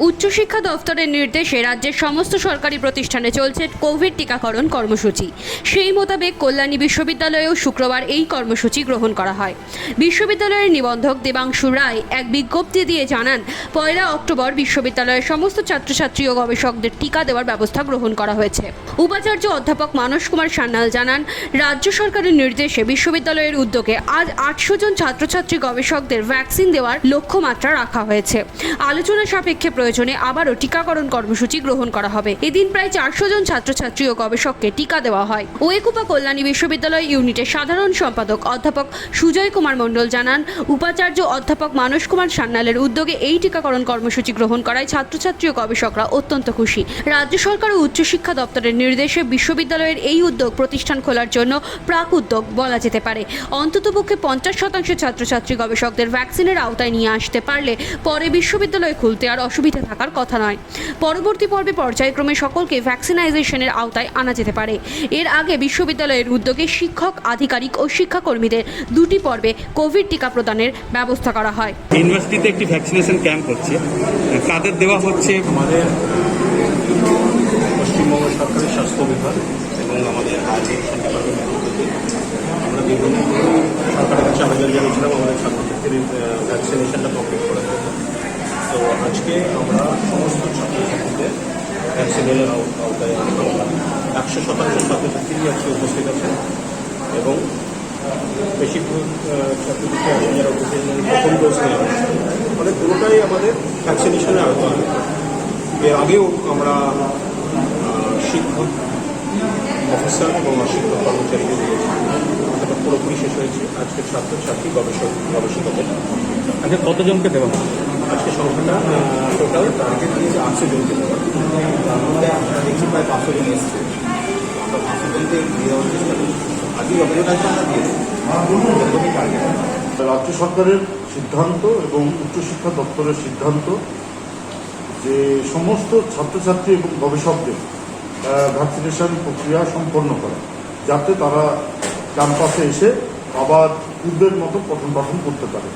উচ্চশিক্ষা দফতরের নির্দেশে রাজ্যের সমস্ত সরকারি প্রতিষ্ঠানে চলছে কোভিড টিকাকরণ কর্মসূচি। সেই মোতাবেক কল্যাণী বিশ্ববিদ্যালয়েও শুক্রবার এই কর্মসূচি গ্রহণ করা হয়। বিশ্ববিদ্যালয়ের নিবন্ধক দেবাংশু রায় এক বিজ্ঞপ্তি দিয়ে জানান, পয়লা অক্টোবর বিশ্ববিদ্যালয়ের সমস্ত ছাত্রছাত্রী ও গবেষকদের টিকা দেওয়ার ব্যবস্থা গ্রহণ করা হয়েছে। উপাচার্য অধ্যাপক মানস কুমার সান্যাল জানান, রাজ্য সরকারের নির্দেশে বিশ্ববিদ্যালয়ের উদ্যোগে আজ আটশো জন ছাত্রছাত্রী গবেষকদের ভ্যাকসিন দেওয়ার লক্ষ্যমাত্রা রাখা হয়েছে। আলোচনা সাপেক্ষে প্রয়োজনে আবারও টিকাকরণ কর্মসূচি গ্রহণ করা হবে। এদিন প্রায় চারশো জন ছাত্রছাত্রী ও গবেষককে টিকা দেওয়া হয়। ওয়েকুপা কল্যাণী বিশ্ববিদ্যালয় ইউনিটের সাধারণ সম্পাদক অধ্যাপক সুজয় কুমার মণ্ডল জানান, উপাচার্য অধ্যাপক মানস কুমার সান্যালের উদ্যোগে এই টিকাকরণ কর্মসূচি গ্রহণ করায় ছাত্রছাত্রী ও গবেষকরা অত্যন্ত খুশি। রাজ্য সরকার ও উচ্চশিক্ষা দপ্তরের নির্দেশে বিশ্ববিদ্যালয়ের এই উদ্যোগ প্রতিষ্ঠান খোলার জন্য প্রাক উদ্যোগ বলা যেতে পারে। অন্ততপক্ষে পঞ্চাশ শতাংশ ছাত্রছাত্রী গবেষকদের ভ্যাকসিনের আওতায় নিয়ে আসতে পারলে পরে বিশ্ববিদ্যালয় খুলতে আর অসুবিধা থাকার কথা নয়। পরবর্তী পর্বে পর্যায়ক্রমে সকলকে ভ্যাকসিনাইজেশনের আওতায় আনা যেতে পারে। এর আগে বিশ্ববিদ্যালয়ের উদ্যোগে শিক্ষক আধিকারিক ও শিক্ষাকর্মীদের দুটি পর্বে কোভিড টিকা প্রদানের ব্যবস্থা করা হয়। ইউনিভার্সিটিতে একটি ভ্যাকসিনেশন ক্যাম্প হচ্ছে। কাদের দেওয়া হচ্ছে আমাদের পশ্চিমবঙ্গ সরকারের স্বাস্থ্য বিভাগ এবং আমাদের আমরা বিভিন্ন সরকারের কাছে আবেদন জানিয়েছিলাম আমাদের ছাত্রছাত্রীর ভ্যাকসিনেশনটা কমপ্লিট করার জন্য তো আজকে আমরা সমস্ত ছাত্রছাত্রীদের আও- আওতায় একশো শতাংশ ছাত্রছাত্রী আজকে উপস্থিত আছে এবং বেশিরভাগ ছাত্রছাত্রী আছেন যারা উপস্থিত প্রথম ডোজ নেওয়া মানে পুরোটাই আমাদের ভ্যাকসিনেশনের আওতায় এর আগেও আমরা শিক্ষক অফিসার এবং অশিক্ষক কর্মচারীদের দিয়েছি পুরোপুরি শেষ হয়েছে। আজকে ছাত্রছাত্রী গবেষক, গবেষকদের। আচ্ছা কতজনকে দেওয়া হবে আজকে সংখ্যাটা টোটাল টার্গেট দিয়েছে আটশো তার মধ্যে আমরা দেখছি প্রায় পাঁচশো জন এসছে। পাঁচশো জনকে দিয়ে দেওয়ার চেষ্টা রাজ্য সরকারের সিদ্ধান্ত এবং উচ্চশিক্ষা দপ্তরের সিদ্ধান্ত যে সমস্ত ছাত্রছাত্রী এবং গবেষকদের ভ্যাকসিনেশন প্রক্রিয়া সম্পন্ন করা, যাতে তারা ক্যাম্পাসে এসে আবার পূর্বের মতো পঠন পাঠন করতে পারে।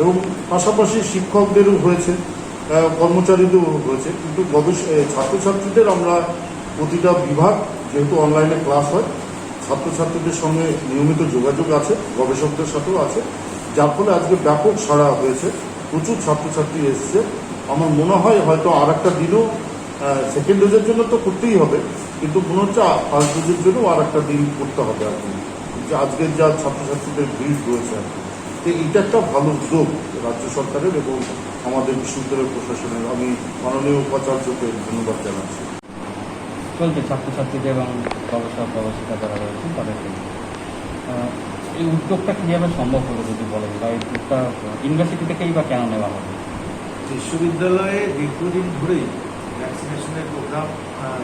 এবং পাশাপাশি শিক্ষকদেরও হয়েছে কর্মচারীদেরও হয়েছে। কিন্তু গবেষ ছাত্রছাত্রীদের আমরা প্রতিটা বিভাগ যেহেতু অনলাইনে ক্লাস হয়, ছাত্রছাত্রীদের সঙ্গে নিয়মিত যোগাযোগ আছে, গবেষকদের সাথেও আছে। যার ফলে আজকে ব্যাপক সাড়া হয়েছে, প্রচুর ছাত্রছাত্রী এসছে। আমার মনে হয় হয়তো আর একটা দিনও সেকেন্ড ডোজের জন্য তো করতেই হবে, কিন্তু মনে হচ্ছে ফার্স্ট ডোজের জন্য আর একটা দিন করতে হবে আর কি। আজকের যা ছাত্রছাত্রীদের ভিড় রয়েছে আর কি। তো এইটা একটা ভালো উদ্যোগ রাজ্য সরকারের এবং আমাদের বিশ্ববিদ্যালয় প্রশাসনের। আমি মাননীয় উপাচার্যকে ধন্যবাদ জানাচ্ছি। চলছে ছাত্রছাত্রীদের এবং গবেষক গবেষিকা যারা রয়েছেন তাদেরকে। এই উদ্যোগটা কীভাবে সম্ভব হলো যদি বলেন? বা এই উদ্যোগটা ইউনিভার্সিটি থেকেই বা কেন নেওয়া হবে বিশ্ববিদ্যালয়ে দীর্ঘদিন ধরেই ভ্যাকসিনেশনের প্রোগ্রাম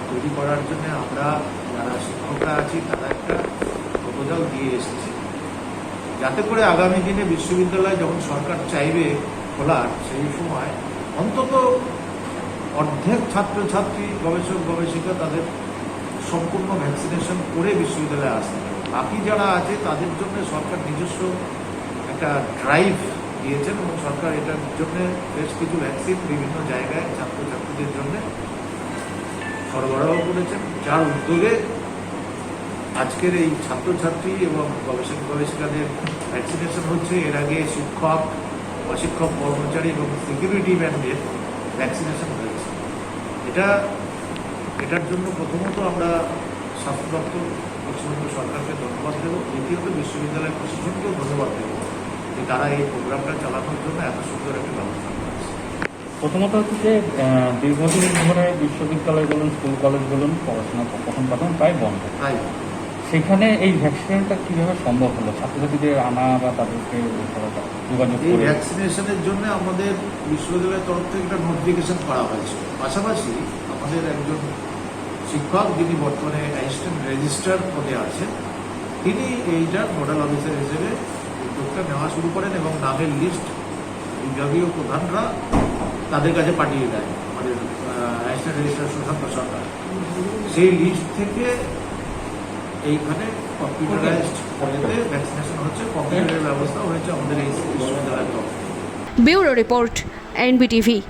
তৈরি করার জন্য আমরা যারা শিক্ষকরা আছি তারা একটা প্রপোজাল দিয়ে এসেছি। যাতে করে আগামী দিনে বিশ্ববিদ্যালয় যখন সরকার চাইবে খোলার, সেই সময় অন্তত অর্ধেক ছাত্রছাত্রী, গবেষক, গবেষিকা তাদের সম্পূর্ণ ভ্যাকসিনেশন করে বিশ্ববিদ্যালয়ে পারে। বাকি যারা আছে, তাদের জন্য সরকার নিজস্ব একটা ড্রাইভ দিয়েছেন এবং সরকার এটার জন্য বেশ কিছু ভ্যাকসিন বিভিন্ন জায়গায় ছাত্রছাত্রীদের জন্য সরবরাহ করেছেন, যার উদ্যোগে আজকের এই ছাত্রছাত্রী এবং গবেষক গবেষিকাদের ভ্যাকসিনেশন হচ্ছে। এর আগে শিক্ষক অশিক্ষক কর্মচারী এবং সিকিউরিটি ম্যানদের ভ্যাকসিনেশন হয়েছে। এটা এটার জন্য প্রথমত আমরা স্বাস্থ্য দপ্তর পশ্চিমবঙ্গ সরকারকে ধন্যবাদ দেবো। দ্বিতীয়ত বিশ্ববিদ্যালয় প্রশাসনকেও ধন্যবাদ দেবো যে তারা এই প্রোগ্রামটা চালানোর জন্য এত সুন্দর একটা ব্যবস্থা করেছে। প্রথমত হচ্ছে যে দীর্ঘদিন ধরে বিশ্ববিদ্যালয় বলুন স্কুল কলেজ বলুন পড়াশোনা পঠন পাঠন? প্রায় বন্ধ। তাই সেখানে এই ভ্যাকসিনটা কীভাবে সম্ভব হলো? ছাত্রছাত্রীদের আনা বা তাদেরকে যোগাযোগ এই ভ্যাকসিনেশনের জন্য আমাদের বিশ্ববিদ্যালয়ের তরফ থেকে একটা নোটিফিকেশন করা হয়েছে। পাশাপাশি আমাদের একজন শিক্ষক যিনি বর্তমানে অ্যাসিস্ট্যান্ট রেজিস্ট্রার পদে আছেন তিনি এইটার নোডাল অফিসার হিসেবে উদ্যোগটা নেওয়া শুরু করেন এবং নামের লিস্ট বিভাগীয় প্রধানরা তাদের কাছে পাঠিয়ে দেয় আমাদের অ্যাসিস্ট্যান্ট রেজিস্ট্রার সুশান্ত সরকার। সেই লিস্ট থেকে এইখানে কম্পিউটারাইজড ভ্যাকসিনেশন হচ্ছে কম্পিউটারের ব্যবস্থা হয়েছে আমাদের এই ব্যুরো রিপোর্ট এনবিটিভি।